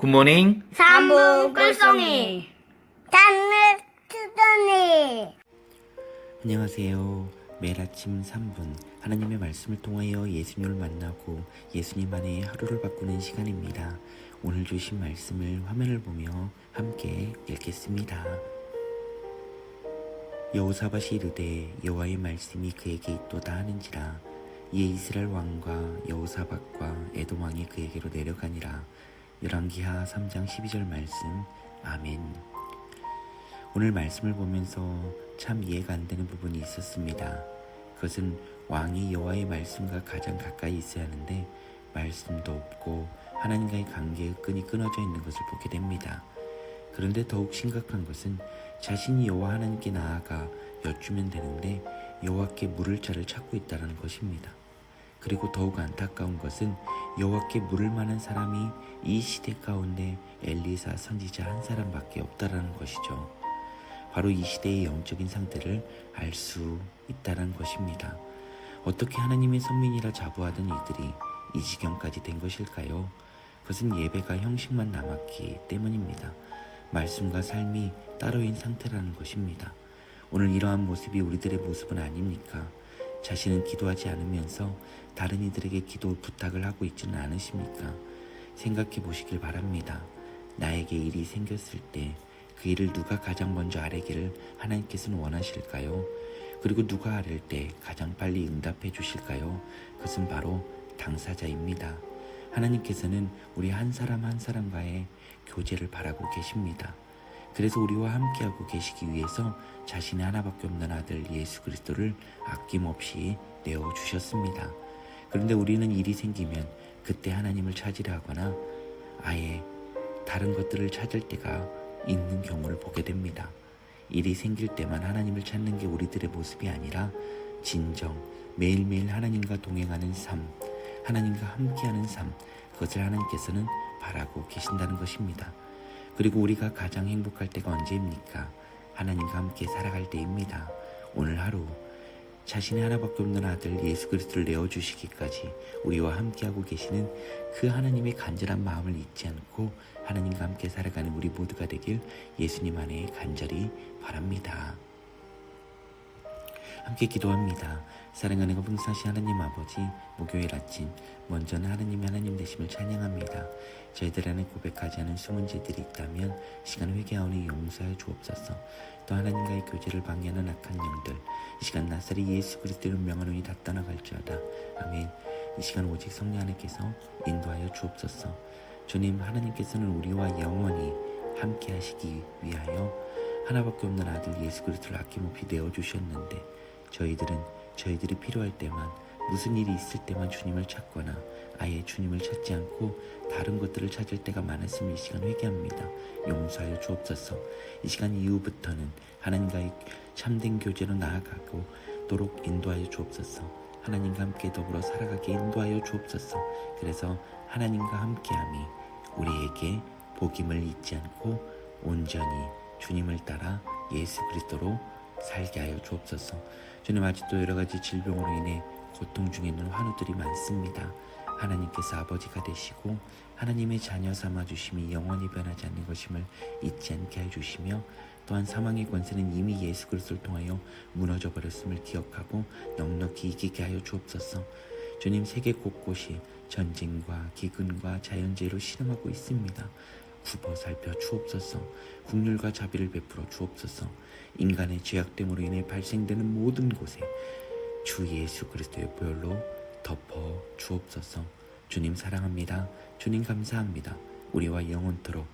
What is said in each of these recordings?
굿모닝. 삼부 꿀송이 단물 투don이 안녕하세요. 매일 아침 3분 하나님의 말씀을 통하여 예수님을 만나고 예수님 안에 하루를 바꾸는 시간입니다. 오늘 주신 말씀을 화면을 보며 함께 읽겠습니다. 여호사밧이 이르되 여호와의 말씀이 그에게 있도다 하는지라 이에 이스라엘 왕과 여호사밧과 에돔 왕이 그에게로 내려가니라 열왕기하 3장 12절 말씀 아멘. 오늘 말씀을 보면서 참 이해가 안 되는 부분이 있었습니다. 그것은 왕이 여호와의 말씀과 가장 가까이 있어야 하는데 말씀도 없고 하나님과의 관계의 끈이 끊어져 있는 것을 보게 됩니다. 그런데 더욱 심각한 것은 자신이 여호와 하나님께 나아가 여쭈면 되는데 여호와께 물을 자를 찾고 있다는 것입니다. 그리고 더욱 안타까운 것은 여호와께 물을 만한 사람이 이 시대 가운데 엘리사 선지자 한 사람밖에 없다라는 것이죠. 바로 이 시대의 영적인 상태를 알 수 있다는 것입니다. 어떻게 하나님의 선민이라 자부하던 이들이 이 지경까지 된 것일까요? 그것은 예배가 형식만 남았기 때문입니다. 말씀과 삶이 따로인 상태라는 것입니다. 오늘 이러한 모습이 우리들의 모습은 아닙니까? 자신은 기도하지 않으면서 다른 이들에게 기도 부탁을 하고 있지는 않으십니까? 생각해 보시길 바랍니다. 나에게 일이 생겼을 때 그 일을 누가 가장 먼저 아뢰기를 하나님께서는 원하실까요? 그리고 누가 아랠 때 가장 빨리 응답해 주실까요? 그것은 바로 당사자입니다. 하나님께서는 우리 한 사람 한 사람과의 교제를 바라고 계십니다. 그래서 우리와 함께하고 계시기 위해서 자신의 하나밖에 없는 아들 예수 그리스도를 아낌없이 내어 주셨습니다. 그런데 우리는 일이 생기면 그때 하나님을 찾으려 하거나 아예 다른 것들을 찾을 때가 있는 경우를 보게 됩니다. 일이 생길 때만 하나님을 찾는 게 우리들의 모습이 아니라 진정 매일매일 하나님과 동행하는 삶, 하나님과 함께하는 삶, 그것을 하나님께서는 바라고 계신다는 것입니다. 그리고 우리가 가장 행복할 때가 언제입니까? 하나님과 함께 살아갈 때입니다. 오늘 하루 자신의 하나밖에 없는 아들 예수 그리스도를 내어 주시기까지 우리와 함께하고 계시는 그 하나님의 간절한 마음을 잊지 않고 하나님과 함께 살아가는 우리 모두가 되길 예수님 안에 간절히 바랍니다. 함께 기도합니다. 사랑하는 것 풍사시 하나님 아버지 목요일 아침 먼저는 하나님의 하나님 되심을 찬양합니다. 저희들 안에 고백하지 않은 숨은 죄들이 있다면 시간 회개하오니 용서하여 주옵소서. 또 하나님과의 교제를 방해하는 악한 영들 이 시간 나사리 예수 그리스도의 명하노니 다 떠나갈지어다. 아멘. 이 시간 오직 성령 하나님께서 인도하여 주옵소서. 주님 하나님께서는 우리와 영원히 함께 하시기 위하여 하나밖에 없는 아들 예수 그리스도를 아낌없이 내어 주셨는데 저희들은 저희들이 필요할 때만 무슨 일이 있을 때만 주님을 찾거나 아예 주님을 찾지 않고 다른 것들을 찾을 때가 많았음을 이 시간 회개합니다. 용서하여 주옵소서. 이 시간 이후부터는 하나님과의 참된 교제로 나아가고 도록 인도하여 주옵소서. 하나님과 함께 더불어 살아가게 인도하여 주옵소서. 그래서 하나님과 함께함이 우리에게 복임을 잊지 않고 온전히 주님을 따라 예수 그리스도로 살게 하여 주옵소서. 주님 아직도 여러 가지 질병으로 인해 고통 중에 있는 환우들이 많습니다. 하나님께서 아버지가 되시고 하나님의 자녀 삼아 주심이 영원히 변하지 않는 것임을 잊지 않게 해 주시며 또한 사망의 권세는 이미 예수 그리스도를 통하여 무너져 버렸음을 기억하고 넉넉히 이기게 하여 주옵소서. 주님 세계 곳곳이 전쟁과 기근과 자연재해로 실험하고 있습니다. 굽어 살펴 주옵소서. 국률과 자비를 베풀어 주옵소서. 인간의 죄악됨으로 인해 발생되는 모든 곳에 주 예수 그리스도의 보혈로 덮어 주옵소서. 주님 사랑합니다. 주님 감사합니다. 우리와 영원토록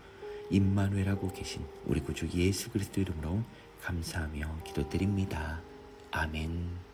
임마누엘하고 계신 우리 구주 예수 그리스도 이름으로 감사하며 기도드립니다. 아멘.